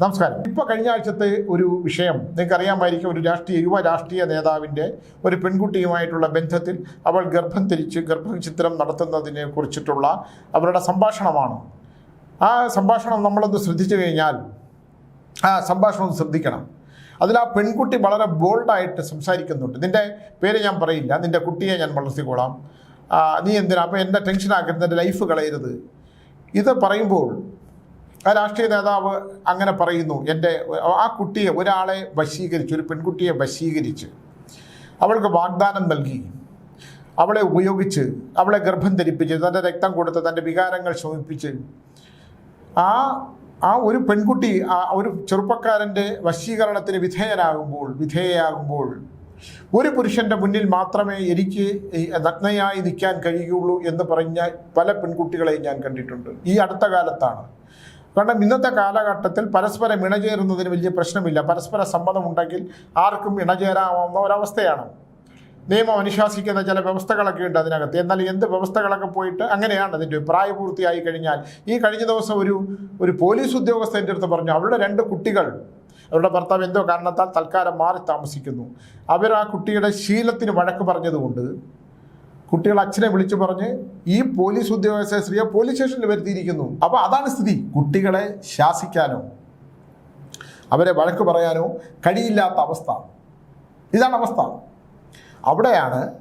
നമസ്കാരം. ഇപ്പോൾ കഴിഞ്ഞ ആഴ്ചത്തെ ഒരു വിഷയം നിങ്ങൾക്ക് അറിയാമായിരിക്കും ഒരു രാഷ്ട്രീയ യുവ രാഷ്ട്രീയ നേതാവിന്റെ ഒരു പെൺകുട്ടിയുമായിട്ടുള്ള ബന്ധത്തിൽ അവൾ ഗർഭം ധരിച്ച് ഗർഭചിത്രം നടത്തുന്നതിനെ കുറിച്ചിട്ടുള്ള അവരുടെ സംഭാഷണമാണ്. ആ സംഭാഷണം നമ്മളൊന്ന് ശ്രദ്ധിച്ചു കഴിഞ്ഞാൽ ആ സംഭാഷണം ഒന്ന് ശ്രദ്ധിക്കണം. അതിൽ ആ പെൺകുട്ടി വളരെ ബോൾഡായിട്ട് സംസാരിക്കുന്നുണ്ട്. നിന്റെ പേര് ഞാൻ പറയില്ല നിന്റെ കുട്ടിയെ ഞാൻ വളർത്തിക്കോളാം. നീ എന്തിനാ? അപ്പം എന്റെ ടെൻഷനാക്കരുത് എന്റെ ലൈഫ് കളയരുത്. ഇത് പറയുമ്പോൾ ആ രാഷ്ട്രീയ നേതാവ് അങ്ങനെ പറയുന്നു എന്റെ ആ കുട്ടിയെ ഒരാളെ വശീകരിച്ച് ഒരു പെൺകുട്ടിയെ വശീകരിച്ച് അവൾക്ക് വാഗ്ദാനം നൽകി. അവളെ ഉപയോഗിച്ച് അവളെ ഗർഭം ധരിപ്പിച്ച് തന്റെ രക്തം കൊടുത്ത് തന്റെ വികാരങ്ങൾ ശമിപ്പിച്ച് ആ ആ ഒരു പെൺകുട്ടി ആ ഒരു ചെറുപ്പക്കാരന്റെ വശീകരണത്തിന് വിധേയനാകുമ്പോൾ വിധേയയാകുമ്പോൾ ഒരു പുരുഷന്റെ മുന്നിൽ മാത്രമേ എനിക്ക് നഗ്നയായി നിൽക്കാൻ കഴിയുള്ളൂ എന്ന് പറഞ്ഞ പല പെൺകുട്ടികളെയും ഞാൻ കണ്ടിട്ടുണ്ട്. ഈ അടുത്ത കാലത്താണ് കാരണം ഇന്നത്തെ കാലഘട്ടത്തിൽ പരസ്പരം ഇണചേരുന്നതിന് വലിയ പ്രശ്നമില്ല. പരസ്പര സമ്മതമുണ്ടെങ്കിൽ ആർക്കും ഇണചേരാവുന്ന ഒരവസ്ഥയാണ്. നിയമം അനുശാസിക്കുന്ന ചില വ്യവസ്ഥകളൊക്കെ ഉണ്ട് അതിനകത്ത്. എന്നാൽ എന്ത് വ്യവസ്ഥകളൊക്കെ പോയിട്ട് അങ്ങനെയാണ് അതിന്റെ പ്രായപൂർത്തിയായി കഴിഞ്ഞാൽ. ഈ കഴിഞ്ഞ ദിവസം ഒരു ഒരു പോലീസ് ഉദ്യോഗസ്ഥന്റെ അടുത്ത് പറഞ്ഞു അവരുടെ രണ്ട് കുട്ടികൾ അവരുടെ ഭർത്താവ് എന്തോ കാരണത്താൽ തൽക്കാലം മാറി താമസിക്കുന്നു. അവർ ആ കുട്ടിയുടെ ശീലത്തിന് വഴക്ക് പറഞ്ഞതുകൊണ്ട് കുട്ടികൾ അച്ഛനെ വിളിച്ചു പറഞ്ഞ് ഈ പോലീസ് ഉദ്യോഗസ്ഥ സ്ത്രീയെ പോലീസ് സ്റ്റേഷനിൽ വരുത്തിയിരിക്കുന്നു. അപ്പോൾ അതാണ് സ്ഥിതി. കുട്ടികളെ ശാസിക്കാനോ അവരെ വഴക്ക് പറയാനോ കഴിയില്ലാത്ത അവസ്ഥ. ഇതാണ് അവസ്ഥ. അവിടെയാണ്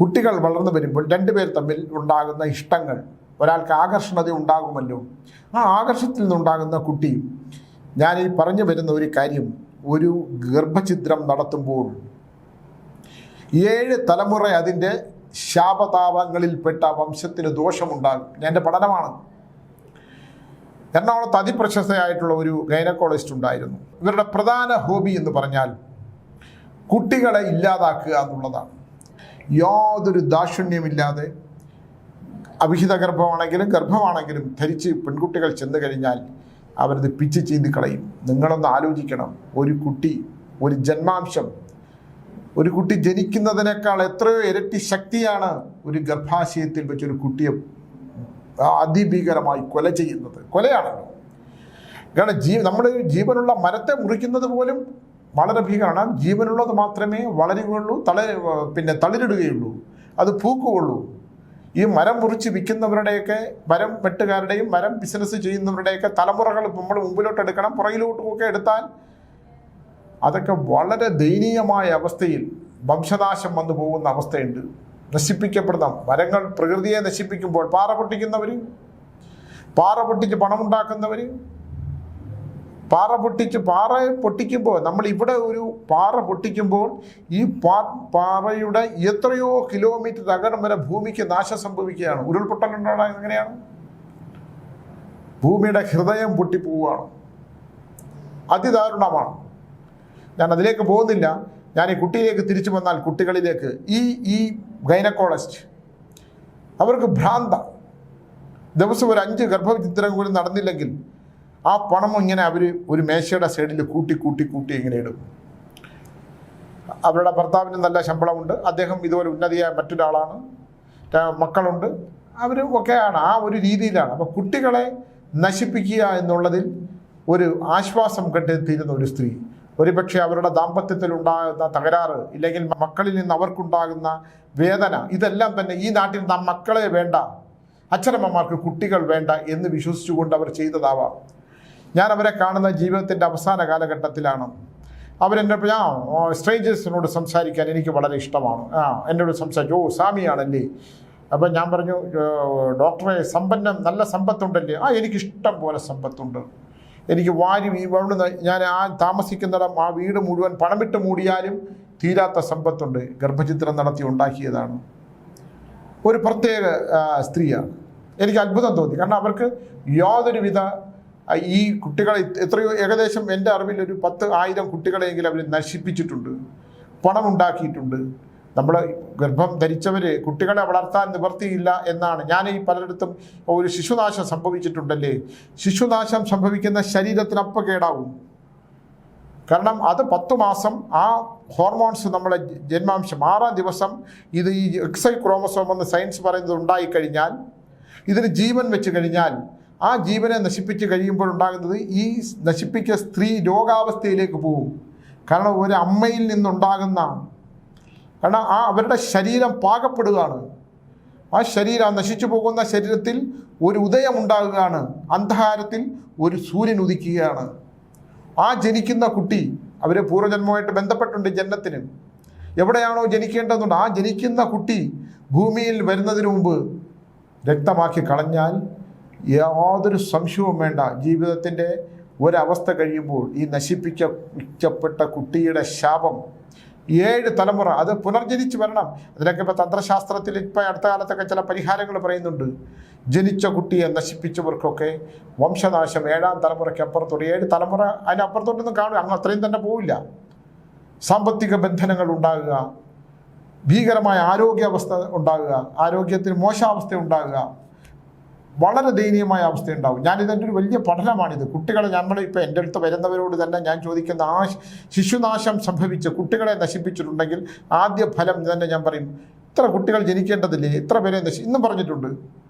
കുട്ടികൾ വളർന്നു വരുമ്പോൾ രണ്ടുപേർ തമ്മിൽ ഉണ്ടാകുന്ന ഇഷ്ടങ്ങൾ. ഒരാൾക്ക് ആകർഷണത ഉണ്ടാകുമല്ലോ. ആ ആകർഷത്തിൽ നിന്നുണ്ടാകുന്ന കുട്ടി ഞാൻ ഈ പറഞ്ഞു വരുന്ന ഒരു കാര്യം ഒരു ഗർഭചിത്രം നടത്തുമ്പോൾ ഏഴ് തലമുറ അതിന്റെ ശാപതാപങ്ങളിൽപ്പെട്ട വംശത്തിന് ദോഷമുണ്ടാകും. എന്റെ പഠനമാണ്. എറണാകുളത്ത് അതിപ്രശസ്തയായിട്ടുള്ള ഒരു ഗൈനക്കോളജിസ്റ്റ് ഉണ്ടായിരുന്നു. ഇവരുടെ പ്രധാന ഹോബി എന്ന് പറഞ്ഞാൽ കുട്ടികളെ ഇല്ലാതാക്കുക എന്നുള്ളതാണ്. യാതൊരു ദാക്ഷിണ്യമില്ലാതെ അഭിഹിത ഗർഭമാണെങ്കിലും ഗർഭമാണെങ്കിലും ധരിച്ച് പെൺകുട്ടികൾ ചെന്ന് കഴിഞ്ഞാൽ അവരത് പിച്ച് ചെയ്ത് കളയും. നിങ്ങളൊന്ന് ആലോചിക്കണം. ഒരു കുട്ടി ഒരു ജന്മാംശം ഒരു കുട്ടി ജനിക്കുന്നതിനേക്കാൾ എത്രയോ ഇരട്ടി ശക്തിയാണ് ഒരു ഗർഭാശയത്തിൽ വെച്ച് ഒരു കുട്ടിയെ അതിഭീകരമായി കൊല ചെയ്യുന്നത്. കൊലയാണല്ലോ. കാരണം ജീ നമ്മുടെ ജീവനുള്ള മരത്തെ മുറിക്കുന്നത് പോലും വളരെ ഭീകരമാണ്. ജീവനുള്ളത് മാത്രമേ വളരുകയുള്ളൂ തള പിന്നെ തളിരിടുകയുള്ളൂ അത് പൂക്കുകയുള്ളൂ. ഈ മരം മുറിച്ച് വിൽക്കുന്നവരുടെയൊക്കെ മരം വെട്ടുകാരുടെയും മരം ബിസിനസ് ചെയ്യുന്നവരുടെയൊക്കെ തലമുറകൾ നമ്മൾ മുമ്പിലോട്ട് എടുക്കണം പുറകിലോട്ടുമൊക്കെ എടുത്താൽ അതൊക്കെ വളരെ ദയനീയമായ അവസ്ഥയിൽ വംശനാശം വന്നു പോകുന്ന അവസ്ഥയുണ്ട്. നശിപ്പിക്കപ്പെടുന്ന മരങ്ങൾ പ്രകൃതിയെ നശിപ്പിക്കുമ്പോൾ പാറ പൊട്ടിക്കുന്നവർ പാറ പൊട്ടിച്ച് പണമുണ്ടാക്കുന്നവർ പാറ പൊട്ടിച്ച് പാറ പൊട്ടിക്കുമ്പോൾ നമ്മൾ ഇവിടെ ഒരു പാറ പൊട്ടിക്കുമ്പോൾ ഈ പാ പാറയുടെ എത്രയോ കിലോമീറ്റർ അകലം വരെ ഭൂമിക്ക് നാശം സംഭവിക്കുകയാണ്. ഉരുൾപൊട്ടൽ ഉരുൾപൊട്ടലുണ്ടാകുന്നത് എങ്ങനെയാണ്? ഭൂമിയുടെ ഹൃദയം പൊട്ടിപ്പോവുകയാണ്. അതിദാരുണമാണ്. ഞാൻ അതിലേക്ക് പോകുന്നില്ല. ഞാൻ ഈ കുട്ടിയിലേക്ക് തിരിച്ചു വന്നാൽ കുട്ടികളിലേക്ക് ഈ ഈ ഗൈനക്കോളജിസ്റ്റ് അവർക്ക് ഭ്രാന്ത. ദിവസം ഒരു അഞ്ച് ഗർഭചിത്രം കൂടി നടന്നില്ലെങ്കിൽ ആ പണം ഇങ്ങനെ അവർ ഒരു മേശയുടെ സൈഡിൽ കൂട്ടി കൂട്ടി കൂട്ടി ഇങ്ങനെ ഇടും. അവരുടെ ഭർത്താവിന് നല്ല ശമ്പളമുണ്ട്. അദ്ദേഹം ഇതുപോലെ ഉന്നതിയായ മറ്റൊരാളാണ്. മക്കളുണ്ട്. അവർ ഒക്കെയാണ്. ആ ഒരു രീതിയിലാണ്. അപ്പോൾ കുട്ടികളെ നശിപ്പിക്കുക എന്നുള്ളതിൽ ഒരു ആശ്വാസം കണ്ടെത്തിയിരുന്ന ഒരു സ്ത്രീ. ഒരുപക്ഷെ അവരുടെ ദാമ്പത്യത്തിൽ ഉണ്ടാകുന്ന തകരാറ് ഇല്ലെങ്കിൽ മക്കളിൽ നിന്ന് അവർക്കുണ്ടാകുന്ന വേദന ഇതെല്ലാം തന്നെ ഈ നാട്ടിൽ നാം മക്കളെ വേണ്ട അച്ഛനമ്മമാർക്ക് കുട്ടികൾ വേണ്ട എന്ന് വിശ്വസിച്ചുകൊണ്ട് അവർ ചെയ്തതാവാം. ഞാൻ അവരെ കാണുന്ന ജീവിതത്തിന്റെ അവസാന കാലഘട്ടത്തിലാണ്. അവരെന്നെ ഞാൻ സ്ട്രേഞ്ചേഴ്സിനോട് സംസാരിക്കാൻ എനിക്ക് വളരെ ഇഷ്ടമാണ്. ആ എന്നോട് സംസാരിച്ചു ഓ സ്വാമിയാണല്ലേ? അപ്പം ഞാൻ പറഞ്ഞു ഡോക്ടറെ സമ്പന്നം നല്ല സമ്പത്തുണ്ടല്ലേ? ആ എനിക്കിഷ്ടം പോലെ സമ്പത്തുണ്ട്. എനിക്ക് വാരി അവിടെ അവിടുന്ന് ഞാൻ ആ താമസിക്കുന്നിടം ആ വീട് മുഴുവൻ പണമിട്ട് മൂടിയാലും തീരാത്ത സമ്പത്തുണ്ട്. ഗർഭചിത്രം നടത്തി ഉണ്ടാക്കിയതാണ്. ഒരു പ്രത്യേക സ്ത്രീയാണ്. എനിക്ക് അത്ഭുതം തോന്നി. കാരണം അവർക്ക് യാതൊരുവിധ വിധ ഈ കുട്ടികളെ എത്രയോ ഏകദേശം എന്റെ അറിവിൽ ഒരു പത്ത് ആയിരം കുട്ടികളെയെങ്കിലും അവർ നശിപ്പിച്ചിട്ടുണ്ട്. പണം ഉണ്ടാക്കിയിട്ടുണ്ട് നമ്മൾ ഗർഭം ധരിച്ചവർ കുട്ടികളെ വളർത്താൻ നിവർത്തിയില്ല എന്നാണ്. ഞാൻ ഈ പലയിടത്തും ഒരു ശിശുനാശം സംഭവിച്ചിട്ടുണ്ടല്ലേ? ശിശുനാശം സംഭവിക്കുന്ന ശരീരത്തിനപ്പ കേടാവും. കാരണം അത് പത്ത് മാസം ആ ഹോർമോൺസ് നമ്മളെ ജന്മാംശം ആറാം ദിവസം ഇത് ഈ എക്സൈ ക്രോമസോം എന്ന് സയൻസ് പറയുന്നത് ഉണ്ടായിക്കഴിഞ്ഞാൽ ഇതിന് ജീവൻ വെച്ച് കഴിഞ്ഞാൽ ആ ജീവനെ നശിപ്പിച്ച് കഴിയുമ്പോൾ ഉണ്ടാകുന്നത് ഈ നശിപ്പിച്ച സ്ത്രീ രോഗാവസ്ഥയിലേക്ക് പോകും. കാരണം ഒരു അമ്മയിൽ നിന്നുണ്ടാകുന്ന കാരണം ആ അവരുടെ ശരീരം പാകപ്പെടുകയാണ്. ആ ശരീരം നശിച്ചു പോകുന്ന ശരീരത്തിൽ ഒരു ഉദയം ഉണ്ടാകുകയാണ്. അന്ധകാരത്തിൽ ഒരു സൂര്യൻ ഉദിക്കുകയാണ്. ആ ജനിക്കുന്ന കുട്ടി അവർ പൂർവജന്മമായിട്ട് ബന്ധപ്പെട്ടുണ്ട് ജന്മത്തിന് എവിടെയാണോ ജനിക്കേണ്ടതുണ്ട്. ആ ജനിക്കുന്ന കുട്ടി ഭൂമിയിൽ വരുന്നതിന് മുമ്പ് രക്തമാക്കി കളഞ്ഞാൽ യാതൊരു സംശയവും വേണ്ട. ജീവിതത്തിന്റെ ഒരവസ്ഥ കഴിയുമ്പോൾ ഈ നശിപ്പിക്കപ്പെട്ട കുട്ടിയുടെ ശാപം ഏഴ് തലമുറ അത് പുനർജനിച്ച് വരണം. അതിനൊക്കെ ഇപ്പോൾ തന്ത്രശാസ്ത്രത്തിൽ ഇപ്പോൾ അടുത്ത കാലത്തൊക്കെ ചില പരിഹാരങ്ങൾ പറയുന്നുണ്ട്. ജനിച്ച കുട്ടിയെ നശിപ്പിച്ചവർക്കൊക്കെ വംശനാശം ഏഴാം തലമുറയ്ക്ക് അപ്പുറത്തോട്ട് ഏഴ് തലമുറ അതിനപ്പുറത്തോട്ടൊന്നും കാണുക അങ്ങ് അത്രയും തന്നെ പോവില്ല. സാമ്പത്തിക ബന്ധനങ്ങൾ ഉണ്ടാകുക ഭീകരമായ ആരോഗ്യാവസ്ഥ ഉണ്ടാകുക ആരോഗ്യത്തിന് മോശാവസ്ഥ ഉണ്ടാകുക വളരെ ദയനീയമായ അവസ്ഥയുണ്ടാവും. ഞാനിതിന്റെ ഒരു വലിയ പഠനമാണിത്. കുട്ടികളെ നമ്മൾ ഇപ്പോൾ എന്റെ അടുത്ത് വരുന്നവരോട് തന്നെ ഞാൻ ചോദിക്കുന്ന ആ ശിശുനാശം സംഭവിച്ച് കുട്ടികളെ നശിപ്പിച്ചിട്ടുണ്ടെങ്കിൽ ആദ്യ ഫലം തന്നെ ഞാൻ പറയും. ഇത്ര കുട്ടികൾ ജനിക്കേണ്ടതില്ലേ? ഇത്ര പേരെ നശി ഇന്നും പറഞ്ഞിട്ടുണ്ട്.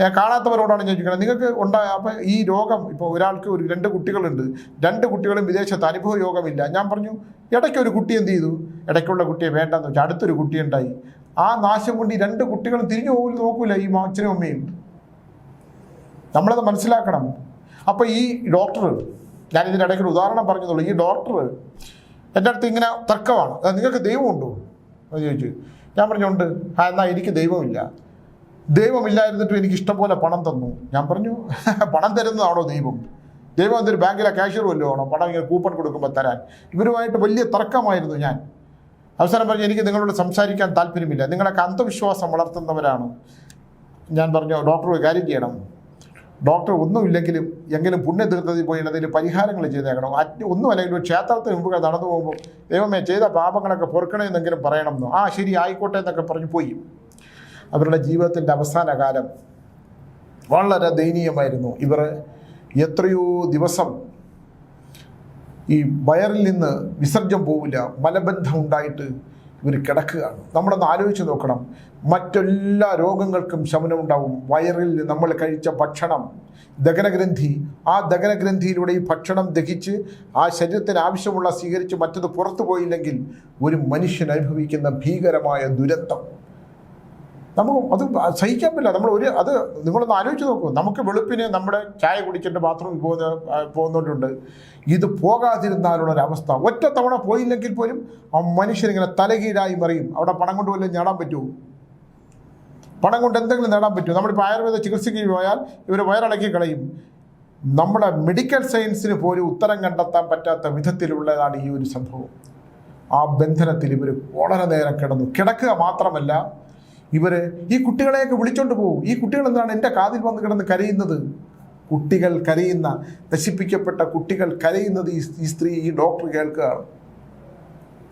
ഞാൻ കാണാത്തവരോടാണ് ഞാൻ ചോദിക്കുന്നത്. നിങ്ങൾക്ക് ഉണ്ടായ അപ്പം ഈ രോഗം ഇപ്പോൾ ഒരാൾക്ക് ഒരു രണ്ട് കുട്ടികളുണ്ട്. രണ്ട് കുട്ടികളും വിദേശത്ത് അനുഭവ യോഗമില്ല ഞാൻ പറഞ്ഞു ഇടയ്ക്ക് ഒരു കുട്ടി എന്ത് ചെയ്തു? ഇടയ്ക്കുള്ള കുട്ടിയെ വേണ്ടെന്ന് വെച്ചാൽ അടുത്തൊരു കുട്ടി ഉണ്ടായി. ആ നാശം കൊണ്ട് ഈ രണ്ട് കുട്ടികളും തിരിഞ്ഞു പോലും നോക്കൂല ഈ അച്ഛനും അമ്മയും. നമ്മളത് മനസ്സിലാക്കണം. അപ്പോൾ ഈ ഡോക്ടർ ഞാൻ ഇതിന്റെ ഇടയ്ക്ക് ഒരു ഉദാഹരണം പറഞ്ഞതുള്ളൂ. ഈ ഡോക്ടർ എന്റെ അടുത്ത് ഇങ്ങനെ തർക്കമാണ്. "അത് നിങ്ങൾക്ക് ദൈവമുണ്ടോ? എന്ന് ചോദിച്ചു. ഞാൻ പറഞ്ഞുണ്ട് ആ എന്നാൽ എനിക്ക് ദൈവമില്ല. ദൈവമില്ലായിരുന്നിട്ടും എനിക്ക് ഇഷ്ടംപോലെ പണം തന്നു. ഞാൻ പറഞ്ഞു പണം തരുന്നതാണോ ദൈവം? ദൈവം എന്തൊരു ബാങ്കിലെ ക്യാഷ്യർ വല്ലതും ആണോ? പണം ഇങ്ങനെ കൂപ്പൺ കൊടുക്കുമ്പോൾ തരാൻ. ഇവരുമായിട്ട് വലിയ തർക്കമായിരുന്നു ഞാൻ. അവസാനം പറഞ്ഞു എനിക്ക് നിങ്ങളോട് സംസാരിക്കാൻ താല്പര്യമില്ല. നിങ്ങളൊക്കെ അന്ധവിശ്വാസം വളർത്തുന്നവരാണ്. ഞാൻ പറഞ്ഞു ഡോക്ടർ കാര്യം ചെയ്യണം. ഡോക്ടർ ഒന്നുമില്ലെങ്കിലും എങ്കിലും പുണ്യതീർത്ഥത്തിൽ പോയി അതിന് പരിഹാരങ്ങൾ ചെയ്തേക്കണം. അറ്റ് ഒന്നും അല്ലെങ്കിൽ ക്ഷേത്രത്തിന് മുമ്പ് നടന്നു പോകുമ്പോൾ ദൈവമേ ചെയ്ത പാപങ്ങളൊക്കെ പൊറുക്കണമെന്നെങ്കിലും പറയണം എന്നോ ആ ശരി ആയിക്കോട്ടെ എന്നൊക്കെ പറഞ്ഞു പോയി. അവരുടെ ജീവിതത്തിന്റെ അവസാന കാലം വളരെ ദയനീയമായിരുന്നു. ഇവർ എത്രയോ ദിവസം ഈ വയറിൽ നിന്ന് വിസർജ്യം പോവില്ല മലബന്ധം ഉണ്ടായിട്ട് ഇവർ കിടക്കുകയാണ്. നമ്മളൊന്ന് ആലോചിച്ച് നോക്കണം. മറ്റെല്ലാ രോഗങ്ങൾക്കും ശമനമുണ്ടാവും. വയറിൽ നമ്മൾ കഴിച്ച ഭക്ഷണം ദഹനഗ്രന്ഥി ആ ദഹനഗ്രന്ഥിയിലൂടെ ഈ ഭക്ഷണം ദഹിച്ച് ആ ശരീരത്തിന് ആവശ്യമുള്ള സ്വീകരിച്ച് മറ്റത് പുറത്തു പോയില്ലെങ്കിൽ ഒരു മനുഷ്യൻ അനുഭവിക്കുന്ന ഭീകരമായ ദുരന്തം. നമുക്ക് അത് സഹിക്കാൻ പറ്റില്ല. നമ്മൾ ഒരു അത് നിങ്ങളൊന്ന് ആലോചിച്ച് നോക്കൂ. നമുക്ക് വെളുപ്പിന് നമ്മുടെ ചായ കുടിച്ചിട്ട് ബാത്റൂമിൽ പോകുന്ന ആ, ഇത് പോകാതിരുന്നാലുള്ള ഒരു അവസ്ഥ ഒറ്റ തവണ പോയില്ലെങ്കിൽ പോലും ആ മനുഷ്യനിങ്ങനെ തലകീഴായി മറിയും. അവിടെ പണം കൊണ്ടുപോലും ഞാടാൻ പറ്റുമോ? പണം കൊണ്ട് എന്തെങ്കിലും നേടാൻ പറ്റുമോ? നമ്മളിപ്പോൾ ആയുർവേദ ചികിത്സയ്ക്ക് പോയാൽ ഇവർ വയറിളക്കി കളയും. നമ്മുടെ മെഡിക്കൽ സയൻസിന് പോലും ഉത്തരം കണ്ടെത്താൻ പറ്റാത്ത വിധത്തിലുള്ളതാണ് ഈ ഒരു സംഭവം. ആ ബന്ധനത്തിൽ ഇവർ വളരെ നേരം കിടന്നു. കിടക്കുക മാത്രമല്ല ഇവർ ഈ കുട്ടികളെയൊക്കെ വിളിച്ചോണ്ട് പോകും ഈ കുട്ടികൾ എന്താണ് എന്റെ കാതിൽ വന്ന് കിടന്ന് കരയുന്നത്? കുട്ടികൾ കരയുന്ന നശിപ്പിക്കപ്പെട്ട കുട്ടികൾ കരയുന്നത് ഈ സ്ത്രീ ഈ ഡോക്ടർ കേൾക്കുകയാണ്.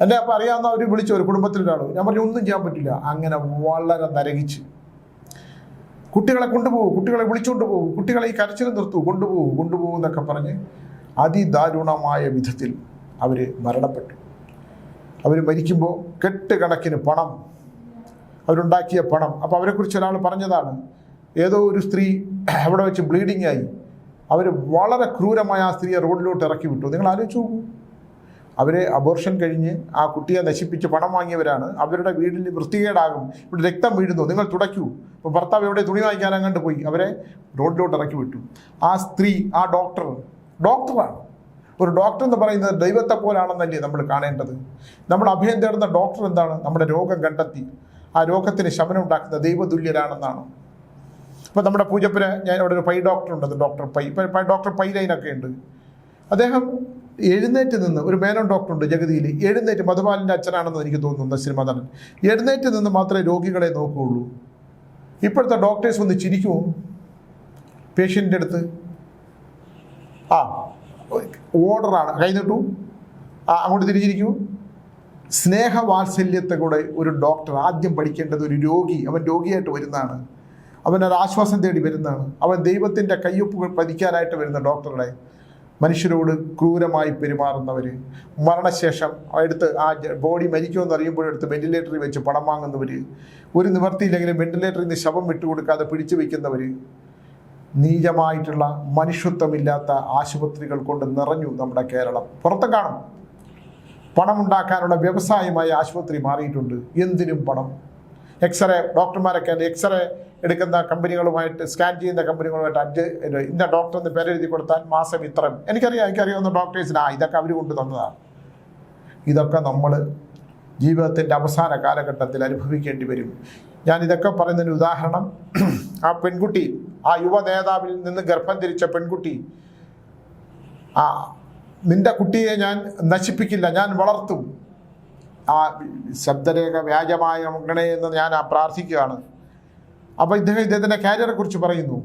എന്റെ അപ്പം അറിയാവുന്ന അവർ വിളിച്ചു ഒരു കുടുംബത്തിലൊരാൾ ഞാൻ പറഞ്ഞു ഒന്നും ചെയ്യാൻ പറ്റില്ല. അങ്ങനെ വളരെ നരകിച്ച്. കുട്ടികളെ കൊണ്ടുപോകും കുട്ടികളെ വിളിച്ചുകൊണ്ട് പോകും കുട്ടികളെ ഈ കരച്ചിൽ നിർത്തൂ കൊണ്ടുപോകൂ കൊണ്ടുപോകും എന്നൊക്കെ പറഞ്ഞ് അതിദാരുണമായ വിധത്തിൽ അവർ മരണപ്പെട്ടു. അവർ മരിക്കുമ്പോൾ കെട്ടുകണക്കിന് പണം അവരുണ്ടാക്കിയ പണം. അപ്പോൾ അവരെക്കുറിച്ച് ഒരാൾ പറഞ്ഞതാണ് ഏതോ ഒരു സ്ത്രീ അവിടെ വെച്ച് ബ്ലീഡിംഗ് ആയി. അവർ വളരെ ക്രൂരമായ ആ സ്ത്രീയെ റോഡിലോട്ട് ഇറക്കി വിട്ടു. നിങ്ങൾ ആലോചിച്ച് നോക്കൂ. അവരെ അബോർഷൻ കഴിഞ്ഞ് ആ കുട്ടിയെ നശിപ്പിച്ച് പണം വാങ്ങിയവരാണ്. അവരുടെ വീടിൽ വൃത്തികേടാകും. ഇവിടെ രക്തം വീഴുന്നു. നിങ്ങൾ തുടയ്ക്കൂ. ഇപ്പോൾ ഭർത്താവ് എവിടെ? തുണി വാങ്ങിക്കാൻ അങ്ങോട്ട് പോയി. അവരെ റോഡിലോട്ട് ഇറക്കി വിട്ടു. ആ സ്ത്രീ ആ ഡോക്ടർ ഡോക്ടറാണ് ഒരു ഡോക്ടർ എന്ന് പറയുന്നത് ദൈവത്തെ പോലാണെന്നല്ലേ നമ്മൾ കാണേണ്ടത്. നമ്മൾ അഭയം തേടുന്ന ഡോക്ടർ എന്താണ്? നമ്മുടെ രോഗം കണ്ടെത്തി. ആ രോഗത്തിന് ശമനം ഉണ്ടാക്കുന്ന ദൈവതുല്യരാണെന്നാണ്. ഇപ്പോൾ നമ്മുടെ പൂജപ്പുര ഞാൻ ഇവിടെ ഒരു പൈ ഡോക്ടർ ഉണ്ട്. ഡോക്ടർ പൈ- ഡോക്ടർ പൈ ലൈനൊക്കെ ഉണ്ട്. അദ്ദേഹം എഴുന്നേറ്റ് നിന്ന് ഒരു മേനോൻ ഡോക്ടറുണ്ട് ജഗതിയിൽ എഴുന്നേറ്റ് മധുപാലിന്റെ അച്ഛനാണെന്ന് എനിക്ക് തോന്നുന്നു സിനിമ നടൻ. എഴുന്നേറ്റ് നിന്ന് മാത്രമേ രോഗികളെ നോക്കുകയുള്ളൂ. ഇപ്പോഴത്തെ ഡോക്ടേഴ്സ് ഒന്ന് ചിരിക്കുമോ പേഷ്യന്റെ അടുത്ത്. ആ ഓർഡറാണ്. കൈ നീട്ടു. ആ അങ്ങോട്ട് തിരിച്ചിരിക്കൂ സ്നേഹവാത്സല്യത്തെ കൂടെ ഒരു ഡോക്ടർ ആദ്യം പഠിക്കേണ്ടത് ഒരു രോഗി. അവൻ രോഗിയായിട്ട് വരുന്നതാണ്. അവൻ ഒരു ആശ്വാസം തേടി വരുന്നതാണ്. അവൻ ദൈവത്തിന്റെ കയ്യൊപ്പുകൾ പതിക്കാനായിട്ട് വരുന്ന ഡോക്ടറുടെ മനുഷ്യരോട് ക്രൂരമായി പെരുമാറുന്നവർ മരണശേഷം എടുത്ത് ആ ബോഡി മരിക്കുമെന്ന് അറിയുമ്പോഴെടുത്ത് വെന്റിലേറ്ററിൽ വെച്ച് പണം വാങ്ങുന്നവർ ഒരു നിവർത്തിയില്ലെങ്കിലും വെന്റിലേറ്ററിൽ നിന്ന് ശവം വിട്ടുകൊടുക്കാതെ പിടിച്ചു വയ്ക്കുന്നവർ നീചമായിട്ടുള്ള മനുഷ്യത്വമില്ലാത്ത ആശുപത്രികൾ കൊണ്ട് നിറഞ്ഞു നമ്മുടെ കേരളം. പുറത്ത് കാണും. പണമുണ്ടാക്കാനുള്ള വ്യവസായമായി ആശുപത്രി മാറിയിട്ടുണ്ട്. എന്തിനും പണം. എക്സ്റേ ഡോക്ടർമാരൊക്കെ എക്സ്റേ എടുക്കുന്ന കമ്പനികളുമായിട്ട് സ്കാൻ ചെയ്യുന്ന കമ്പനികളുമായിട്ട് അഞ്ച് ഇന്ന ഡോക്ടർ എന്ന് പേരെഴുതി കൊടുത്താൽ മാസം ഇത്രയും. എനിക്കറിയാം എനിക്കറിയാവുന്ന ഡോക്ടേഴ്സിന് ആ ഇതൊക്കെ അവർ കൊണ്ട് തന്നതാണ്. ഇതൊക്കെ നമ്മൾ ജീവിതത്തിന്റെ അവസാന കാലഘട്ടത്തിൽ അനുഭവിക്കേണ്ടി വരും. ഞാൻ ഇതൊക്കെ പറയുന്നതിന് ഉദാഹരണം ആ പെൺകുട്ടി ആ യുവ നേതാവിൽ നിന്ന് ഗർഭം ധരിച്ച പെൺകുട്ടി ആ നിന്റെ കുട്ടിയെ ഞാൻ നശിപ്പിക്കില്ല ഞാൻ വളർത്തും. ആ ശബ്ദരേഖ വ്യാജമായ മകണേ എന്ന് ഞാൻ ആ പ്രാർത്ഥിക്കുകയാണ്. അപ്പോൾ ഇദ്ദേഹം ഇദ്ദേഹത്തിന്റെ കാരിയറെ കുറിച്ച് പറയുന്നു.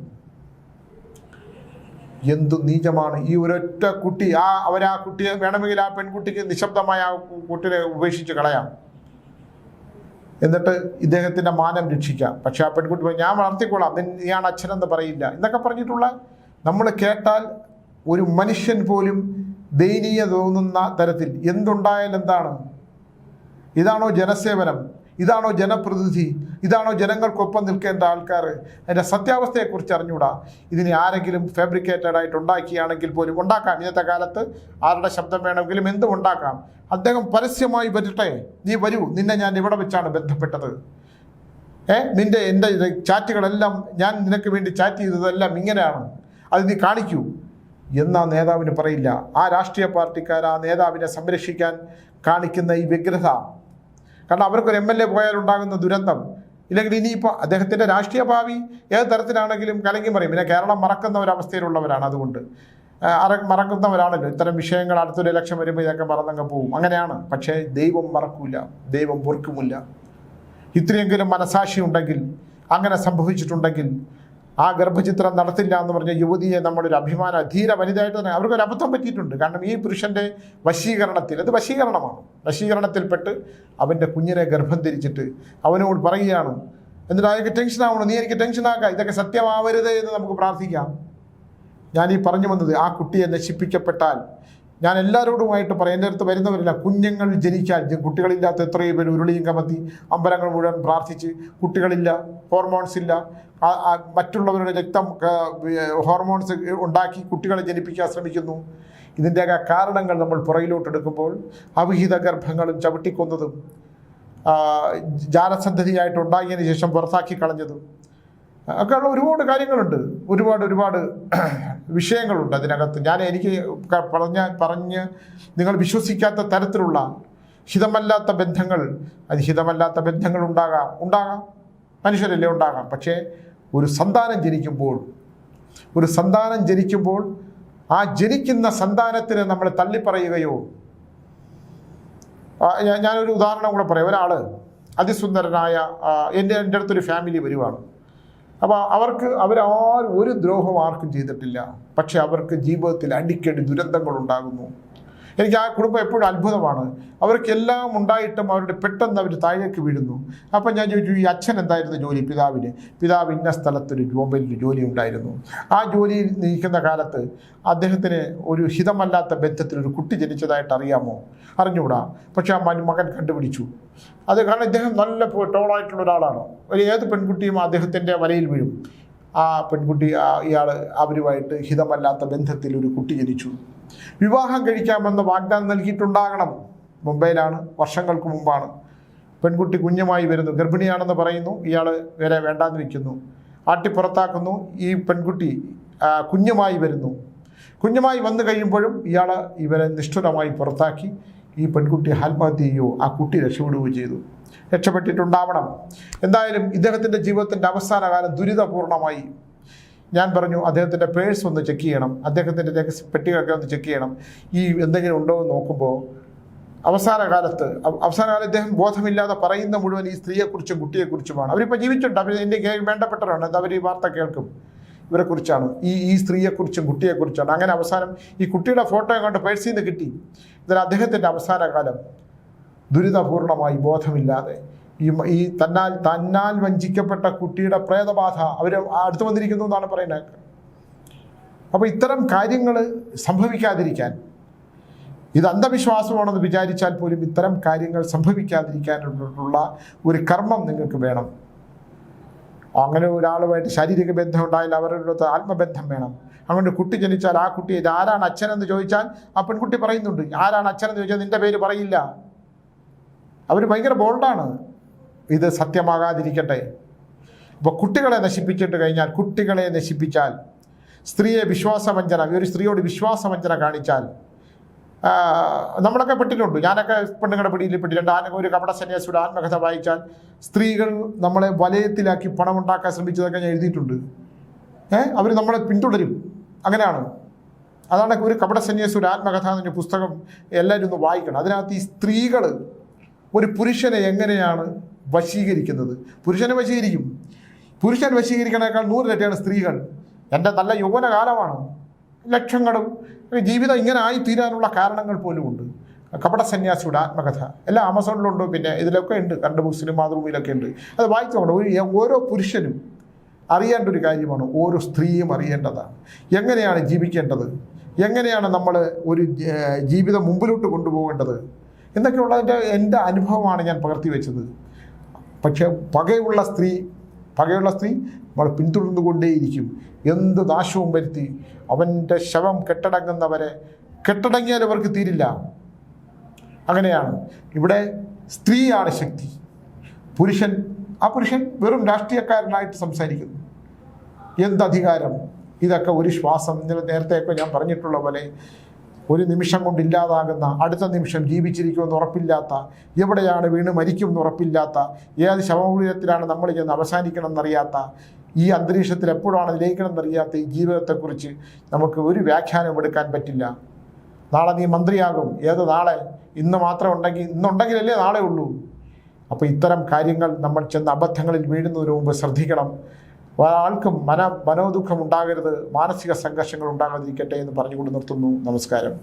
എന്തു നീചമാണ് ഈ ഒരൊറ്റ കുട്ടി. ആ അവരാ കുട്ടിയെ വേണമെങ്കിൽ ആ പെൺകുട്ടിക്ക് നിശബ്ദമായ ആ കുട്ടിയെ ഉപേക്ഷിച്ച് കളയാം. എന്നിട്ട് ഇദ്ദേഹത്തിന്റെ മാനം രക്ഷിക്കാം. പക്ഷെ ആ പെൺകുട്ടി ഞാൻ വളർത്തിക്കൊള്ളാം നീയാണ് അച്ഛനെന്ന് പറയില്ല. എന്നൊക്കെ പറഞ്ഞിട്ടുള്ള നമ്മൾ കേട്ടാൽ ഒരു മനുഷ്യൻ പോലും ദയനീയ തോന്നുന്ന തരത്തിൽ എന്തുണ്ടായാൽ എന്താണ്? ഇതാണോ ജനസേവനം? ഇതാണോ ജനപ്രതിനിധി? ഇതാണോ ജനങ്ങൾക്കൊപ്പം നിൽക്കേണ്ട ആൾക്കാർ? അതിന്റെ സത്യാവസ്ഥയെക്കുറിച്ച് അറിഞ്ഞൂടാ. ഇതിനെ ആരെങ്കിലും ഫാബ്രിക്കേറ്റഡ് ആയിട്ട് ഉണ്ടാക്കിയാണെങ്കിൽ പോലും ഉണ്ടാക്കാം. ഇന്നത്തെ കാലത്ത് ആരുടെ ശബ്ദം വേണമെങ്കിലും എന്തും ഉണ്ടാക്കാം. അദ്ദേഹം പരസ്യമായി വരട്ടെ. നീ വരൂ. നിന്നെ ഞാൻ ഇവിടെ വെച്ചാണ് ബന്ധപ്പെട്ടത്. ഏ? നിന്റെ എന്റെ ചാറ്റുകളെല്ലാം ഞാൻ നിനക്ക് വേണ്ടി ചാറ്റ് ചെയ്തതെല്ലാം ഇങ്ങനെയാണ്. അത് നീ കാണിക്കൂ. എന്നാ നേതാവിന് പറയില്ല. ആ രാഷ്ട്രീയ പാർട്ടിക്കാർ ആ നേതാവിനെ സംരക്ഷിക്കാൻ കാണിക്കുന്ന ഈ വ്യഗ്രത കാരണം അവർക്കൊരു എം എൽ എ പോയാൽ ഉണ്ടാകുന്ന ദുരന്തം. ഇല്ലെങ്കിൽ ഇനിയിപ്പോൾ അദ്ദേഹത്തിന്റെ രാഷ്ട്രീയ ഭാവി ഏത് തരത്തിലാണെങ്കിലും കലങ്ങി പറയും പിന്നെ കേരളം മറക്കുന്ന ഒരവസ്ഥയിലുള്ളവരാണ് അതുകൊണ്ട്. അറ- മറക്കുന്നവരാണല്ലോ. ഇത്തരം വിഷയങ്ങൾ അടുത്തൊരു ലക്ഷം വരുമ്പോൾ ഇതൊക്കെ മറന്നങ്ങ് പോവും. അങ്ങനെയാണ്. പക്ഷേ ദൈവം മറക്കൂല. ദൈവം പൊറുക്കുമില്ല. ഇത്രയെങ്കിലും മനസാക്ഷി ഉണ്ടെങ്കിൽ അങ്ങനെ സംഭവിച്ചിട്ടുണ്ടെങ്കിൽ ആ ഗർഭചിത്രം നടത്തില്ല എന്ന് പറഞ്ഞ യുവതിയെ നമ്മളൊരു അഭിമാന ധീര വനിതയായിട്ട് തന്നെ അവർക്കൊരു അബദ്ധം പറ്റിയിട്ടുണ്ട്. കാരണം ഈ പുരുഷന്റെ വശീകരണത്തിൽ അത് വശീകരണമാണ്. വശീകരണത്തിൽപ്പെട്ട് അവന്റെ കുഞ്ഞിനെ ഗർഭം ധരിച്ചിട്ട് അവനോട് പറയുകയാണ് എന്നിട്ട് അയാൾക്ക് ടെൻഷൻ ആവണം? നീ എനിക്ക് ടെൻഷൻ ആക്കാം. ഇതൊക്കെ സത്യമാവരുത് എന്ന് നമുക്ക് പ്രാർത്ഥിക്കാം. ഞാൻ ഈ പറഞ്ഞു വന്നത് ആ കുട്ടിയെ നശിപ്പിക്കപ്പെട്ടാൽ ഞാൻ എല്ലാവരോടുമായിട്ട് പറയുന്ന അടുത്ത് വരുന്നവരില്ല കുഞ്ഞുങ്ങൾ ജനിച്ചാൽ കുട്ടികളില്ലാത്ത എത്രയോ പേര് ഉരുളിയും കമത്തി അമ്പലങ്ങൾ മുഴുവൻ പ്രാർത്ഥിച്ച് കുട്ടികളില്ല ഹോർമോൺസ് ഇല്ല. മറ്റുള്ളവരുടെ രക്തം ഹോർമോൺസ് ഉണ്ടാക്കി കുട്ടികളെ ജനിപ്പിക്കാൻ ശ്രമിക്കുന്നു. ഇതിന്റെയൊക്കെ കാരണങ്ങൾ നമ്മൾ പുറകിലോട്ടെടുക്കുമ്പോൾ അവിഹിത ഗർഭങ്ങളും ചവിട്ടിക്കൊന്നതും ജാലസന്ധതിയായിട്ട് ഉണ്ടാക്കിയതിന് ശേഷം പുറത്താക്കി കളഞ്ഞതും ഒക്കെയുള്ള ഒരുപാട് കാര്യങ്ങളുണ്ട്. ഒരുപാട് ഒരുപാട് വിഷയങ്ങളുണ്ട് അതിനകത്ത്. ഞാൻ എനിക്ക് പറഞ്ഞ പറഞ്ഞ് നിങ്ങൾ വിശ്വസിക്കാത്ത തരത്തിലുള്ള ഹിതമല്ലാത്ത ബന്ധങ്ങൾ അത് ഹിതമല്ലാത്ത ബന്ധങ്ങൾ ഉണ്ടാകാം. ഉണ്ടാകാം. മനുഷ്യരല്ലേ ഉണ്ടാകാം. പക്ഷേ ഒരു സന്താനം ജനിക്കുമ്പോൾ ഒരു സന്താനം ജനിക്കുമ്പോൾ ആ ജനിക്കുന്ന സന്താനത്തിന് നമ്മൾ തള്ളിപ്പറയുകയോ ഞാനൊരു ഉദാഹരണം കൂടെ പറയാം. ഒരാൾ അതിസുന്ദരനായ എന്റെ എന്റെ അടുത്തൊരു ഫാമിലി വരുവാണ്. അപ്പോൾ അവർക്ക് അവരാരും ഒരു ദ്രോഹം ആർക്കും ചെയ്തിട്ടില്ല. പക്ഷെ അവർക്ക് ജീവിതത്തിൽ അടിക്കടി ദുരന്തങ്ങൾ ഉണ്ടാകുന്നു എനിക്ക് ആ കുടുംബം എപ്പോഴും അത്ഭുതമാണ്. അവർക്കെല്ലാം ഉണ്ടായിട്ടും അവരുടെ പെട്ടെന്ന് അവർ താഴേക്ക് വീഴുന്നു. അപ്പം ഞാൻ ചോദിച്ചു ഈ അച്ഛൻ എന്തായിരുന്നു ജോലി? പിതാവിന്. പിതാവ് ഇന്ന സ്ഥലത്തൊരു ബോംബെയിൽ ജോലി ഉണ്ടായിരുന്നു. ആ ജോലിയിൽ നിൽക്കുന്ന കാലത്ത് അദ്ദേഹത്തിന് ഒരു ഹിതമല്ലാത്ത ബന്ധത്തിൽ ഒരു കുട്ടി ജനിച്ചതായിട്ട് അറിയാമോ? അറിഞ്ഞുകൂടാ. പക്ഷെ ആ മകൻ കണ്ടുപിടിച്ചു. അത് കാരണം ഇദ്ദേഹം നല്ല ടോളായിട്ടുള്ള ഒരാളാണ്. ഒരു ഏത് പെൺകുട്ടിയും അദ്ദേഹത്തിന്റെ വലയിൽ വീഴും. ആ പെൺകുട്ടി ഇയാൾ അവരുമായിട്ട് ഹിതമല്ലാത്ത ബന്ധത്തിൽ ഒരു കുട്ടി ജനിച്ചു. വിവാഹം കഴിക്കാമെന്ന് വാഗ്ദാനം നൽകിയിട്ടുണ്ടാകണം. മുംബൈയിലാണ് വർഷങ്ങൾക്ക് മുമ്പാണ്. പെൺകുട്ടി കുഞ്ഞുമായി വരുന്നു. ഗർഭിണിയാണെന്ന് പറയുന്നു. ഇയാൾ വരെ വേണ്ടാന്ന് വെക്കുന്നു. ആട്ടിപ്പുറത്താക്കുന്നു ഈ പെൺകുട്ടി കുഞ്ഞുമായി വരുന്നു. കുഞ്ഞുമായി വന്നു കഴിയുമ്പോഴും ഇയാൾ ഇവരെ നിഷ്ഠുരമായി പുറത്താക്കി. ഈ പെൺകുട്ടി ആത്മഹത്യ ചെയ്യുകയോ ആ കുട്ടി രക്ഷപ്പെടുകയോ ചെയ്തു. രക്ഷപ്പെട്ടിട്ടുണ്ടാവണം. എന്തായാലും ഇദ്ദേഹത്തിന്റെ ജീവിതത്തിന്റെ അവസാന കാലം ദുരിതപൂർണമായി. ഞാൻ പറഞ്ഞു അദ്ദേഹത്തിന്റെ പേഴ്സ് ഒന്ന് ചെക്ക് ചെയ്യണം. അദ്ദേഹത്തിന്റെ രഹസ്യ പെട്ടികളൊക്കെ ഒന്ന് ചെക്ക് ചെയ്യണം. ഈ എന്തെങ്കിലും ഉണ്ടോ എന്ന് നോക്കുമ്പോൾ അവസാന കാലത്ത് അവ- അവസാന കാലം ഇദ്ദേഹം ബോധമില്ലാതെ പറയുന്ന മുഴുവൻ ഈ സ്ത്രീയെക്കുറിച്ചും കുട്ടിയെക്കുറിച്ചുമാണ്. അവരിപ്പോൾ ജീവിച്ചിട്ടുണ്ട്. അവർ എന്റെ വേണ്ടപ്പെട്ടവരാണ്. അവർ ഈ വാർത്ത കേൾക്കും? ഇവരെക്കുറിച്ചാണ്. ഈ ഈ സ്ത്രീയെക്കുറിച്ചും കുട്ടിയെക്കുറിച്ചാണ് അങ്ങനെ അവസാനം ഈ കുട്ടിയുടെ ഫോട്ടോ കണ്ട് പേഴ്സിൽ നിന്ന് കിട്ടി. ഇതിൽ അദ്ദേഹത്തിന്റെ അവസാന കാലം. ദുരിതപൂർണമായി ബോധമില്ലാതെ ഈ ഈ തന്നാൽ തന്നാൽ വഞ്ചിക്കപ്പെട്ട കുട്ടിയുടെ പ്രേതബാധ അവർ അടുത്ത് വന്നിരിക്കുന്നു എന്നാണ് പറയുന്നത്. അപ്പോൾ ഇത്തരം കാര്യങ്ങൾ സംഭവിക്കാതിരിക്കാൻ ഇത് അന്ധവിശ്വാസമാണെന്ന് വിചാരിച്ചാൽ പോലും ഇത്തരം കാര്യങ്ങൾ സംഭവിക്കാതിരിക്കാനുള്ള ഒരു കർമ്മം നിങ്ങൾക്ക് വേണം. അങ്ങനെ ഒരാളുമായിട്ട് ശാരീരിക ബന്ധം ഉണ്ടായാൽ അവരുടെ ആത്മബന്ധം വേണം. അങ്ങനെ കുട്ടി ജനിച്ചാൽ ആ കുട്ടി ആരാണ് അച്ഛനെന്ന് ചോദിച്ചാൽ ആ പെൺകുട്ടി പറയുന്നുണ്ട്. ആരാണ് അച്ഛനെന്ന് ചോദിച്ചാൽ നിന്റെ പേര് പറയില്ല. അവർ ഭയങ്കര ബോൾഡാണ്. ഇത് സത്യമാകാതിരിക്കട്ടെ. ഇപ്പോൾ കുട്ടികളെ നശിപ്പിച്ചിട്ട് കഴിഞ്ഞാൽ കുട്ടികളെ നശിപ്പിച്ചാൽ സ്ത്രീയെ വിശ്വാസവഞ്ചന ഒരു സ്ത്രീയോട് വിശ്വാസവഞ്ചന കാണിച്ചാൽ നമ്മളൊക്കെ പെട്ടിട്ടുണ്ട്. ഞാനൊക്കെ പെണ്ണുങ്ങളുടെ പിടിയിൽ പെട്ടിട്ടുണ്ട്. ആന ഒരു കപട സന്യാസിയുടെ ആത്മകഥ വായിച്ചാൽ സ്ത്രീകൾ നമ്മളെ വലയത്തിലാക്കി പണം ഉണ്ടാക്കാൻ ശ്രമിച്ചതൊക്കെ ഞാൻ എഴുതിയിട്ടുണ്ട്. ഏഹ് അവർ നമ്മളെ പിന്തുടരും. അങ്ങനെയാണ്. അതാണ് ഒരു കപട സന്യാസിയുടെ ആത്മകഥ എന്നൊരു പുസ്തകം എല്ലാവരും ഒന്ന് വായിക്കണം. അതിനകത്ത് ഈ സ്ത്രീകൾ ഒരു പുരുഷനെ എങ്ങനെയാണ് വശീകരിക്കുന്നത്? പുരുഷനെ വശീകരിക്കും. പുരുഷൻ വശീകരിക്കണേക്കാൾ നൂറ് തെറ്റാണ് സ്ത്രീകൾ. എന്റെ നല്ല യൗവനകാലമാണ്. ലക്ഷങ്ങളും. ജീവിതം ഇങ്ങനെ ആയി തീരാനുള്ള കാരണങ്ങൾ പോലും ഉണ്ട്. കപട സന്യാസിയുടെ ആത്മകഥ. എല്ലാം ആമസോണിലുണ്ട് പിന്നെ ഇതിലൊക്കെ ഉണ്ട്. കണ്ട ബുക്സിലും മാതൃഭൂമിയിലൊക്കെ ഉണ്ട്. അത് വായിച്ചു നോക്കണം. ഒരു ഓരോ പുരുഷനും അറിയേണ്ട ഒരു കാര്യമാണ്. ഓരോ സ്ത്രീയും അറിയേണ്ടതാണ്. എങ്ങനെയാണ് ജീവിക്കേണ്ടത്? എങ്ങനെയാണ് നമ്മൾ ഒരു ജീവിതം മുമ്പിലോട്ട് കൊണ്ടുപോകേണ്ടത്? എന്നൊക്കെയുള്ളതിന്റെ എന്റെ അനുഭവമാണ് ഞാൻ പകർത്തി വെച്ചത്. പക്ഷേ പകയുള്ള സ്ത്രീ പകയുള്ള സ്ത്രീ നമ്മൾ പിന്തുടർന്നുകൊണ്ടേയിരിക്കും. എന്ത് നാശവും വരുത്തി അവന്റെ ശവം കെട്ടടങ്ങുന്നവരെ കെട്ടടങ്ങിയാൽ അവർക്ക് തീരില്ല. അങ്ങനെയാണ്. ഇവിടെ സ്ത്രീയാണ് ശക്തി. പുരുഷൻ ആ പുരുഷൻ വെറും രാഷ്ട്രീയക്കാരനായിട്ട് സംസാരിക്കുന്നു. എന്തധികാരം? ഇതൊക്കെ ഒരു ശ്വാസം. നേരത്തെയൊക്കെ ഞാൻ പറഞ്ഞിട്ടുള്ള പോലെ ഒരു നിമിഷം കൊണ്ട് ഇല്ലാതാകുന്ന അടുത്ത നിമിഷം ജീവിച്ചിരിക്കുമെന്ന് ഉറപ്പില്ലാത്ത എവിടെയാണ് വീണ് മരിക്കുമെന്ന് ഉറപ്പില്ലാത്ത ഏത് ശവമൂല്യത്തിലാണ് നമ്മൾ ചെന്ന് അവസാനിക്കണം എന്നറിയാത്ത ഈ അന്തരീക്ഷത്തിൽ എപ്പോഴാണ് ലയിക്കണം എന്നറിയാത്ത ഈ ജീവിതത്തെക്കുറിച്ച് നമുക്ക് ഒരു വ്യാഖ്യാനം എടുക്കാൻ പറ്റില്ല. നാളെ നീ മന്ത്രിയാകും. ഏത് നാളെ? ഇന്ന് മാത്രം ഉണ്ടെങ്കിൽ ഇന്നുണ്ടെങ്കിലല്ലേ നാളെ ഉള്ളൂ. അപ്പോൾ ഇത്തരം കാര്യങ്ങൾ നമ്മൾ ചെന്ന് അബദ്ധങ്ങളിൽ വീഴുന്നതിന് മുമ്പ് ശ്രദ്ധിക്കണം. ഒരാൾക്കും മന മനോദുഃഖം ഉണ്ടാകരുത് മാനസിക സംഘർഷങ്ങൾ ഉണ്ടാകാതിരിക്കട്ടെ എന്ന് പറഞ്ഞുകൊണ്ട് നിർത്തുന്നു. നമസ്കാരം.